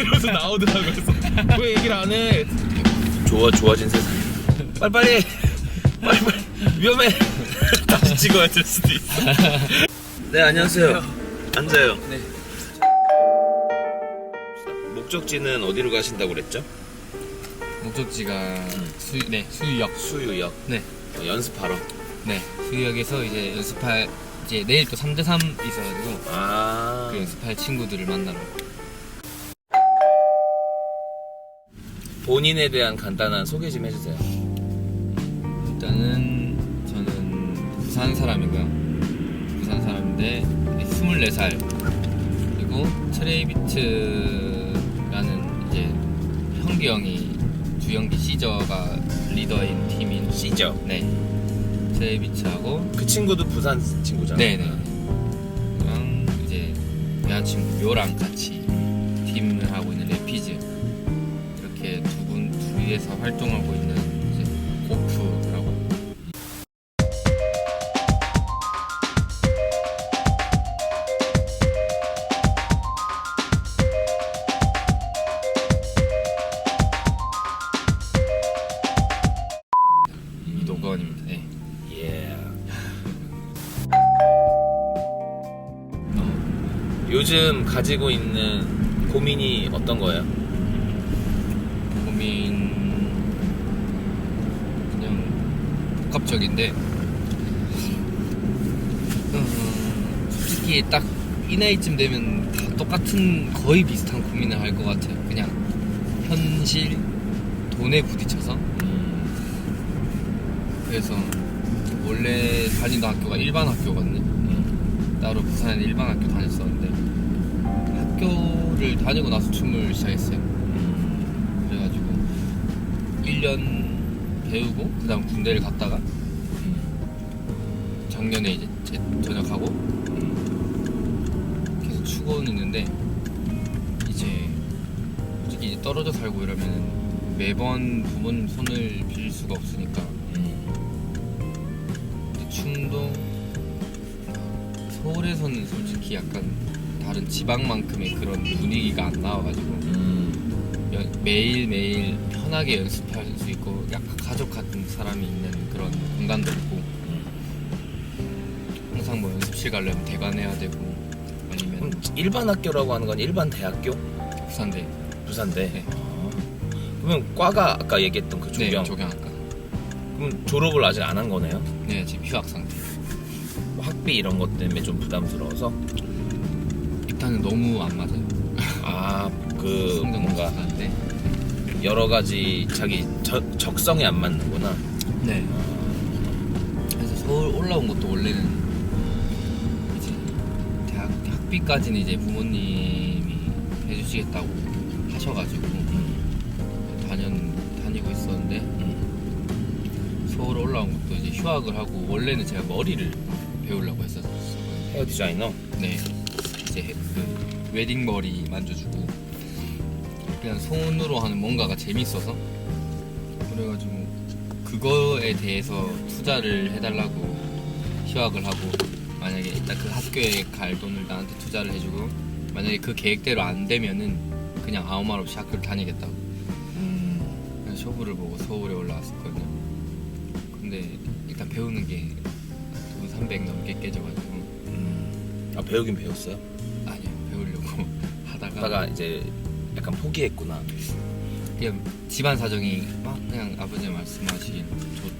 이러면서 나오더라고요. 그래서 왜 얘기를 안 해? 좋아 좋아진 세상. 빨리빨리 빨리빨리 위험해. 다시 찍어야 될 수도 있어. 네 안녕하세요. 앉아요. 네. 목적지는 어디로 가신다고 그랬죠? 목적지가 수, 네, 수유역. 수유역. 네. 어, 연습하러. 네. 수유역에서 이제 연습할 이제 내일 또 3대3 있어가지고 아. 그 연습할 친구들을 만나러. 본인에 대한 간단한 소개 좀 해주세요. 일단은 저는 부산 사람이고요. 부산 사람인데 24살. 그리고 트레이비트라는 이제 형기 형이 주영기 시저가 리더인 팀인 시죠? 네. 트레이비트하고 그 친구도 부산 친구잖아요. 네네. 그랑 이제 여자친구 묘랑 같이 팀을 하고 있는 레피즈 분 둘이서 활동하고 있는 이제 고프라고 이도건입니다. 네. 예. 요즘 가지고 있는 고민이 어떤 거예요? 고민 복합적인데 음, 솔직히 딱 이 나이쯤 되면 다 똑같은 거의 비슷한 고민을 할 것 같아요. 그냥 현실 돈에 부딪혀서. 그래서 원래 다니던 학교가 일반 학교거든요. 따로 부산에 일반 학교 다녔었는데 학교를 다니고 나서 춤을 시작했어요. 그래가지고 1년 배우고 그 다음 군대를 갔다가 작년에 이제 제 전역하고 계속 추고는 있는데 이제 솔직히 이제 떨어져 살고 이러면 매번 부모님 손을 빌릴 수가 없으니까 춤도 서울에서는 솔직히 약간 다른 지방만큼의 그런 분위기가 안 나와가지고 연- 매일매일 편하게 연습할 수 있고 약간 가족 같은 사람이 있는 그런 공간도 없고 항상 뭐 연습실 가려면 대관해야 되고 아니면 그럼 일반 학교라고 하는 건 일반 대학교? 부산대 부산대. 네. 아. 그러면 과가 아까 얘기했던 그네 조경. 조경학과 그럼 졸업을 아직 안 한 거네요? 네 지금 휴학 상태 뭐 학비 이런 것 때문에 좀 부담스러워서. 일단은 너무 안 맞아요 아, 그 성적 뭔가 못하는데 여러 가지 자기 저- 적성에 안 맞는구나. 네 그래서 서울 올라온 것도 원래는 학 학비까지는 이제 부모님이 해주시겠다고 하셔가지고 다년 다니고 있었는데 음. 서울 올라온 것도 이제 휴학을 하고 원래는 제가 머리를 배우려고 했었어요. 헤어 디자이너. 네 이제 해- 그 웨딩 머리 만져주고 그냥 손으로 하는 뭔가가 재밌어서 그래가지고 그거에 대해서 투자를 해달라고 휴학을 하고 만약에 일단 그 학교에 갈 돈을 나한테 투자를 해주고 만약에 그 계획대로 안 되면은 그냥 아무 말 없이 학교를 다니겠다고 그래서 쇼부를 보고 서울에 올라왔었거든요 근데 일단 배우는 게 돈 300 넘게 깨져가지고 음. 아 배우긴 배웠어요. 아니요 배우려고 하다가 하다가 이제 약간 포기했구나. 그냥 집안 사정이 막 그냥 아버지 말씀하시긴 좋,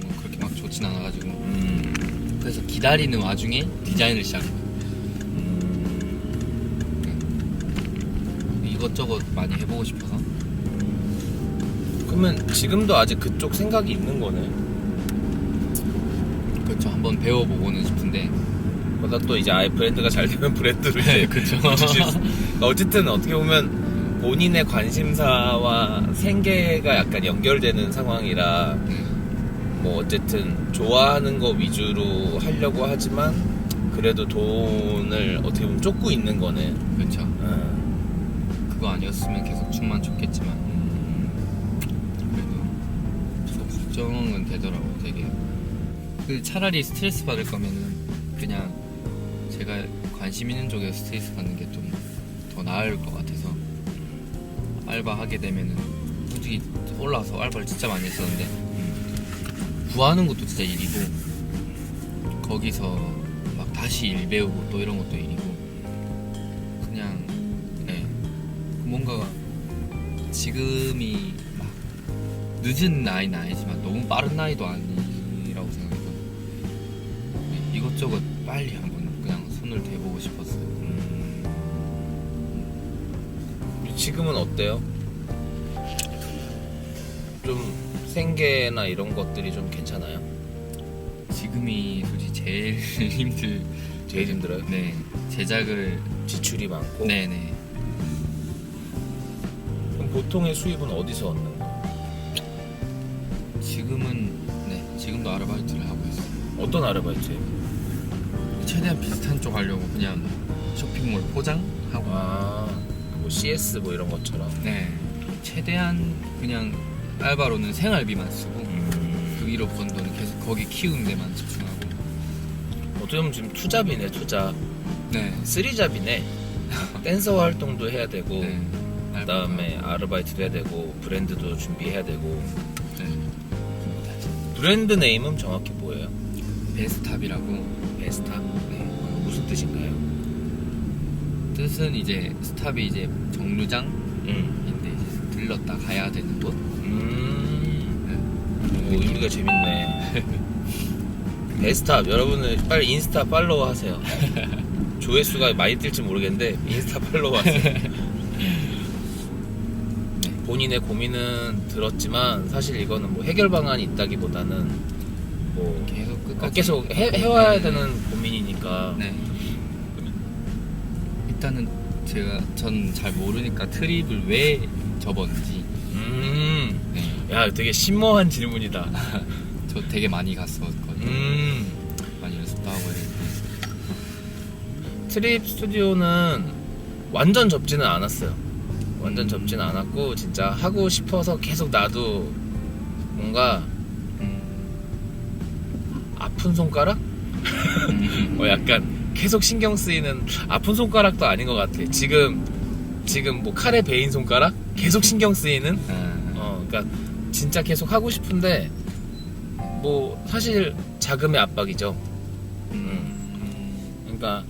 뭐 그렇게 막 좋진 않아가지고 음. 그래서 기다리는 와중에 디자인을 시작한 거예요 음. 이것저것 많이 해보고 싶어서. 그러면 지금도 아직 그쪽 생각이 있는 거네. 그렇죠. 한번 배워보고는 싶은데. 그러다 또 이제 아예 브랜드가 잘 되면 브랜드로 이제 그렇죠 어쨌든 어떻게 보면 본인의 관심사와 생계가 약간 연결되는 상황이라 뭐 어쨌든 좋아하는 거 위주로 하려고 하지만 그래도 돈을 어떻게 보면 쫓고 있는 거네. 그렇죠 어. 그거 아니었으면 계속 춤만 췄겠지만. 그래도 좀 걱정은 되더라고 되게. 그 차라리 스트레스 받을 거면은 그냥 제가 관심 있는 쪽에 스트레스 받는 게 좀 더 나을 것 같아서 알바 하게 되면은. 솔직히 올라와서 알바를 진짜 많이 했었는데 구하는 것도 진짜 일이고 거기서 막 다시 일 배우고 또 이런 것도 일이고 그냥 네 뭔가 지금이 막 늦은 나이는 아니지만 너무 빠른 나이도 아니라고 생각해서 네, 이것저것 빨리 한번 그냥 손을 대보고 싶었어요. 음. 지금은 어때요? 좀 생계나 이런 것들이 좀 괜찮아요? 지금이 솔직히 제일 힘들 제일 힘들어요? 네 제작을 지출이 많고 네네 그럼 보통의 수입은 어디서 얻는 거예요? 지금은 네 지금도 아르바이트를 하고 있어요 어떤 아르바이트예요? 최대한 비슷한 쪽 하려고 그냥 쇼핑몰 포장하고 아, 뭐 CS 뭐 이런 것처럼. 네 최대한 그냥 알바로는 생활비만 쓰고 음. 그 위로 번 돈은 계속 거기 키우는 데만 집중하고 어떻게 보면 지금 투잡이네 투잡. 네, 쓰리잡이네. 댄서 활동도 해야 되고, 네. 그다음에 아르바이트도 해야 되고, 브랜드도 준비해야 되고. 네. 브랜드 네임은 정확히 뭐예요? 베스탑이라고 베스타. 네. 무슨 뜻인가요? 뜻은 이제 스탑이 이제 정류장인데 음. 이제 들렀다 가야 되는 곳 음. 오, 의미가 재밌네. 베스탑 여러분은 빨리 인스타 팔로우 하세요. 조회수가 많이 뜰지 모르겠는데 인스타 팔로우 하세요. 본인의 고민은 들었지만 사실 이거는 뭐 해결 방안이 있다기보다는 뭐 계속 끝까지 어, 계속 해, 해와야 되는 고민이니까 네. 일단은 제가 전 잘 모르니까 트립을 왜 접었는지 음, 네. 야 되게 심오한 질문이다. 저 되게 많이 갔었거든요. 음, 많이 연습도 하고 했는데 트립 스튜디오는 완전 접지는 않았어요. 완전 접지는 않았고 진짜 하고 싶어서 계속 나도 뭔가 음. 아픈 손가락? 음. 어 약간 계속 신경 쓰이는 아픈 손가락도 아닌 것 같아. 지금 지금 뭐 칼에 베인 손가락? 계속 신경 쓰이는? 아, 어, 그러니까 진짜 계속 하고 싶은데 뭐 사실 자금의 압박이죠. 음. 그러니까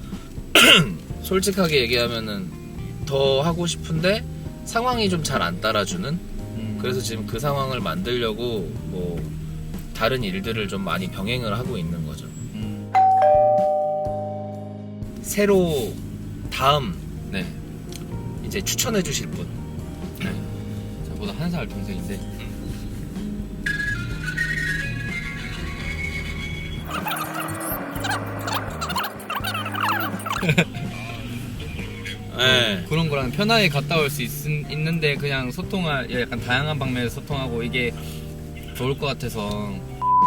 솔직하게 얘기하면은 더 하고 싶은데 상황이 좀 잘 안 따라주는. 음. 그래서 지금 그 상황을 만들려고 뭐 다른 일들을 좀 많이 병행을 하고 있는 거죠. 음. 새로 다음 네. 이제 추천해 주실 분. 저보다 한 살 동생인데 네. 그런 거랑 편하게 갔다 올 수 있는데 그냥 소통할 예, 약간 다양한 방면에서 소통하고 이게 좋을 것 같아서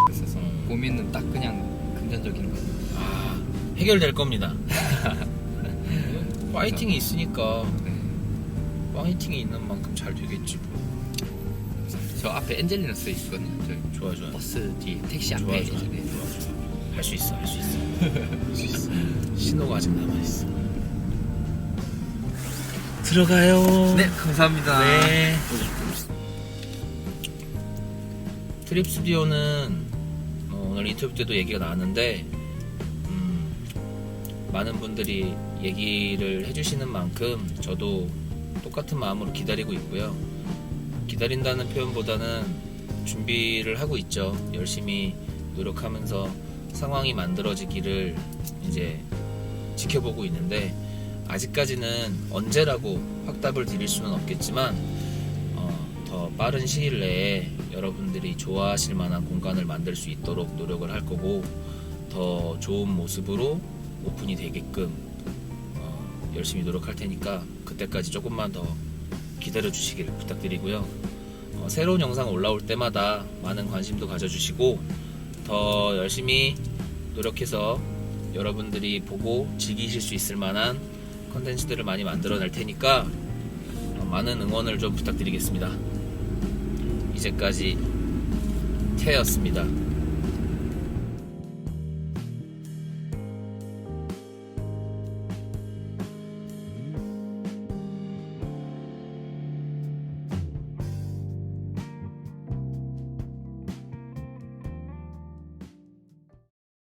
그래서 음. 고민은 딱 그냥 금전적인 거. 아, 해결될 겁니다. 파이팅이 있으니까 네. 파이팅이 있는 만큼 잘 되겠지. 뭐. 저 앞에 엔젤리너스 있거든요. 저 좋아 좋아. 버스 뒤에 택시 앞에 좋아 좋아. 있잖아요. 할수 있어 할 수 있어. 할 수 있어. 신호가 아직 남아 있어. 들어가요. 네, 감사합니다. 네. 트립 스튜디오는 어, 오늘 인터뷰 때도 얘기가 나왔는데 음, 많은 분들이 얘기를 해주시는 만큼 저도 똑같은 마음으로 기다리고 있고요. 기다린다는 표현보다는 준비를 하고 있죠. 열심히 노력하면서 상황이 만들어지기를 이제 지켜보고 있는데 아직까지는 언제라고 확답을 드릴 수는 없겠지만 어, 더 빠른 시일 내에 여러분들이 좋아하실 만한 공간을 만들 수 있도록 노력을 할 거고 더 좋은 모습으로 오픈이 되게끔 어, 열심히 노력할 테니까 그때까지 조금만 더 기다려 주시길 부탁드리고요. 어, 새로운 영상 올라올 때마다 많은 관심도 가져주시고 더 열심히 노력해서 여러분들이 보고 즐기실 수 있을 만한 컨텐츠들을 많이 만들어 낼 테니까 어, 많은 응원을 좀 부탁드리겠습니다. 이제까지 태였습니다.